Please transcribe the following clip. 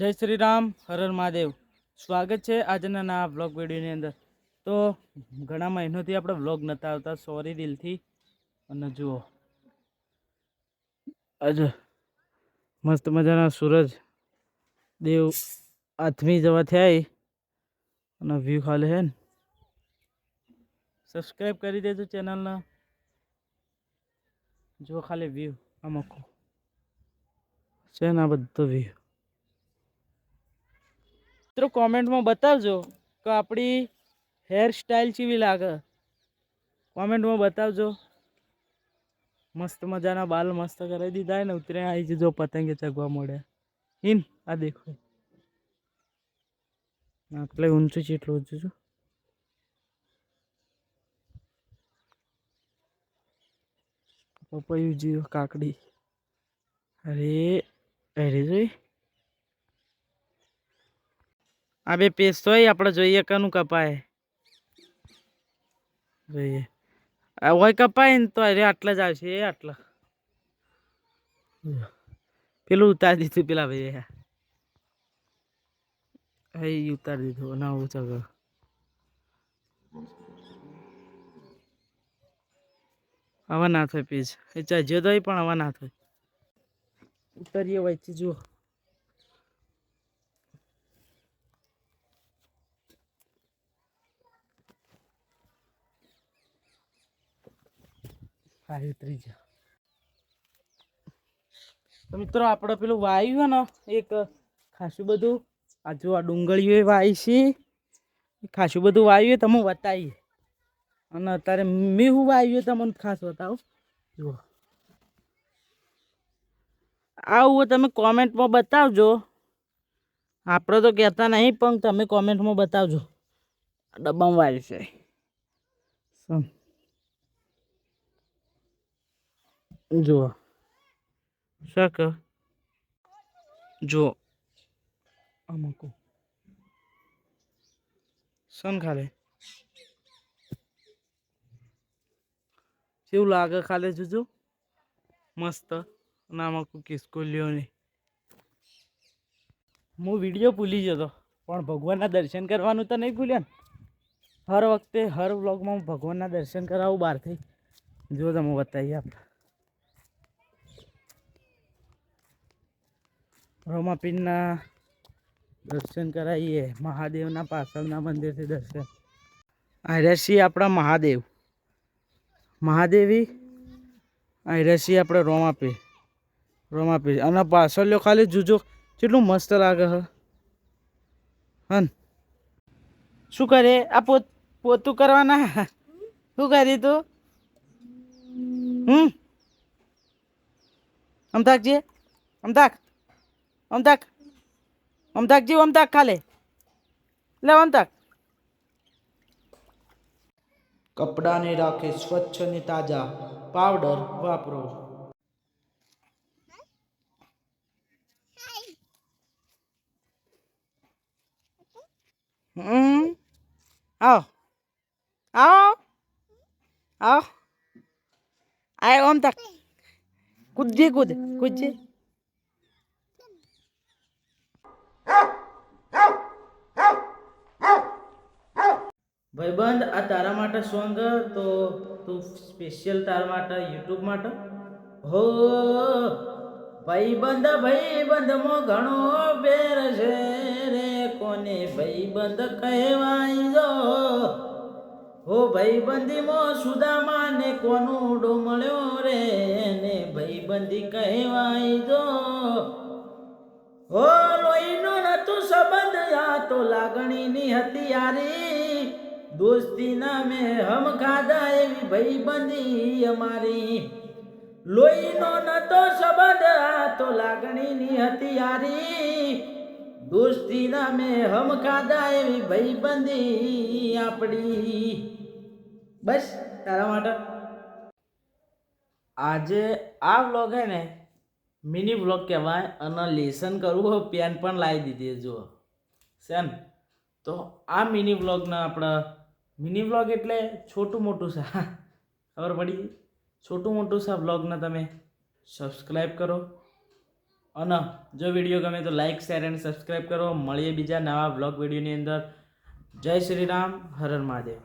જય શ્રી રામ હર હર મહાદેવ. સ્વાગત છે આજના ના બ્લોગ વિડીયોની અંદર. તો ઘણા મહિનોથી આપણે બ્લોગ નતા આવતા સોરી દિલથી. અને જુઓ. આજે મસ્ત મજાના સૂરજ, દેવ આથમી જવા થયા અને વ્યૂ ખાલી હે ને. સબસ્ક્રાઈબ કરી દેજો ચેનલને જુઓ ખાલી વ્યૂ અમુક છે ને આ બધો વ્યૂ મિત્રો કોમેન્ટમાં બતાવજો કે આપણી હેર સ્ટાઈલ કેવી લાગે. કોમેન્ટમાં બતાવજો. મસ્ત મજાના બાલ મસ્ત કરાવી દીધા ને ઉતરે આવી જજો પતંગે ચગવા મળે હિન આ દેખો. આટલે ઊંચું છે, એટલું ઊંચું છું. પપૈયું જીવ કાકડી. અરે અરે જોઈ? આ બે પેસ્ટ હોય આપણે જોઈએ કનું કપાય. જોઈએ. હોય કપાય ને તો અરે આટલા જ આવશે, એ આટલા. પેલું ઉતારી દીધું પેલા ભાઈ હા એ ઉતારી દીધું. ના ઊંચા આવા ના થાય પેજ એ ચાજ્યો તો પણ હવે ના થાય. ઉતારીએ વચ્ચે, જુઓ. હા ઉતરી તો મિત્રો આપણે પેલું વાયુ ને, એક ખાસું બધું, આ જો આ ડુંગળીઓ વાય છે. ખાસું બધું વાયુ તમે બતાવીએ અને અત્યારે મેં હું વાયુ તમને ખાસ બતાવો. જુઓ. આવું તમે કોમેન્ટમાં બતાવજો. આપણે તો કહેતા નહીં, પણ તમે કોમેન્ટમાં બતાવજો. ડબ્બામાં વાયુ છે. જુઓ. શાક જુઓ. અમુક સન ખાલે? કેવું લાગે ખાલે જોજો? મસ્ત. નામાં કિસ્કોલીઓ ને હું વીડિયો ભૂલી જતો પણ ભગવાનના દર્શન કરવાનું તો નહીં ભૂલ્યા ને? હર વખતે હર વ્લોગમાં હું ભગવાનના દર્શન કરાવું બહારથી. જો તમે બતાવીએ આપણે. રોમાપીરના દર્શન કરાવીએ મહાદેવના પાછળના મંદિરથી દર્શન. આયરસી આપણા મહાદેવ. મહાદેવી, આયરસી આપણે રોમાપી રોમાપી અને પાછળ ખાલી જુજો કેટલું મસ્ત લાગે હ. હન. શું કરે? આ પોત પોતું કરવાના? શું કરી તું? હમ? અમતાક અમતાક અમતાકજી અમતાક ખાલે. લે અમતાક કપડાને રાખે સ્વચ્છ અને તાજા. પાવડર વાપરો. હમ. આવો. આવો. આવો. આયો ઓમતાક કૂદજે કૂદ કૂદજે. ભાઈબંધ, આ તારા માટે સોંગ, તો તું સ્પેશિયલ તારા માટે યુટ્યુબ માટે? હો, ભાઈબંધ, ભાઈબંધમાં ઘણો બેર છે રે, કોને ભાઈબંધ કહેવાય જો? હો, ભાઈબંધીમાં સુદામાને કોનું ડોમળ્યો રે, ને ભાઈબંધી કહેવાય જો? હો, લોહીનો નતું સંબંધ, આ તો લાગણીની હતી યારી દોસ્તી નામે હમ ખાધા એવી ભાઈબંધી અમારી. લોહીનો નતો સંબંધ, આ તો લાગણીની હતી યારી દોસ્તી નામે હમ ખાધા એવી ભાઈબંધી આપણી બસ, તારા માટે. આજે આ વ્લોગ હે ને, મિની વ્લોગ કહેવાય, અને લેસન કરવું હોય, પેન પણ લાવી દીધી જુઓ. છે ને તો આ મિની વ્લોગના આપણે મિની વ્લોગ એટલે છોટું મોટું છે ખબર પડી? છોટું મોટું સા વ્લોગને તમે સબસ્ક્રાઈબ કરો. અને જો વીડિયો ગમે તો લાઇક શેર એન્ડ સબસ્ક્રાઈબ કરો. મળીએ બીજા નવા બ્લોગ વિડીયોની અંદર. જય શ્રી રામ હર મહાદેવ.